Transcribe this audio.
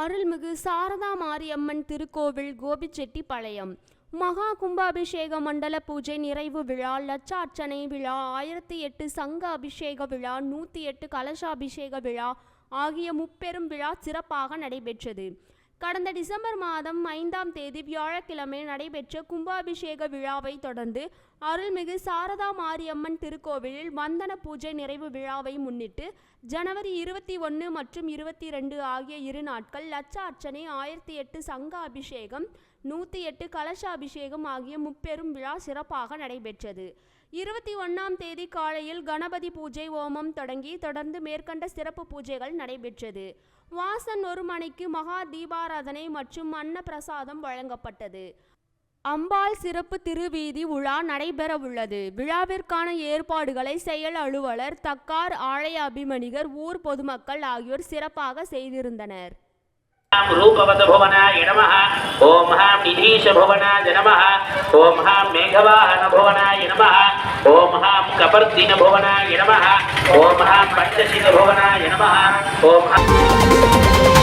அருள்மிகு சாரதா மாரியம்மன் திருக்கோவில் கோபிச்செட்டிப்பாளையம். மகா கும்பாபிஷேக மண்டல பூஜை நிறைவு விழா லட்சார்ச்சனை விழா ஆயிரத்தி எட்டு சங்க அபிஷேக விழா நூற்றி எட்டு கலசாபிஷேக விழா ஆகிய முப்பெரும் விழா சிறப்பாக நடைபெற்றது. கடந்த டிசம்பர் மாதம் ஐந்தாம் தேதி வியாழக்கிழமை நடைபெற்ற கும்பாபிஷேக விழாவை தொடர்ந்து அருள்மிகு சாரதா மாரியம்மன் திருக்கோவிலில் வந்தன பூஜை நிறைவு விழாவை முன்னிட்டு ஜனவரி இருபத்தி ஒன்று மற்றும் இருபத்தி ரெண்டு ஆகிய இரு நாட்கள் லட்ச அர்ச்சனை ஆயிரத்தி எட்டு சங்க அபிஷேகம் நூற்றி எட்டு கலச அபிஷேகம் ஆகிய முப்பெரும் விழா சிறப்பாக நடைபெற்றது. இருபத்தி ஒன்றாம் தேதி காலையில் கணபதி பூஜை ஓமம் தொடங்கி தொடர்ந்து மேற்கண்ட சிறப்பு பூஜைகள் நடைபெற்றது. வாசன் ஒரு மணிக்கு மகா தீபாராதனை மற்றும் அன்னப்பிரசாதம் வழங்கப்பட்டது. அம்பாள் சிறப்பு திருவீதி உலா நடைபெறவுள்ளது. விழாவிற்கான ஏற்பாடுகளை செயல் அலுவலர் தக்கார் ஆலய அபிமணிகர் ஊர் பொதுமக்கள் ஆகியோர் சிறப்பாக செய்திருந்தனர். ரூபவத புவனாய நம ஓம் ஹாம் நிதீஷ புவனாய நம ஓம் ஹாம் மேகவாஹன புவனாய நம ஓம் ஹாம் கபர்தின புவனாய நம ஓம் ஹாம் பஞ்சசித புவனாய நம ஓம் ஹாம்.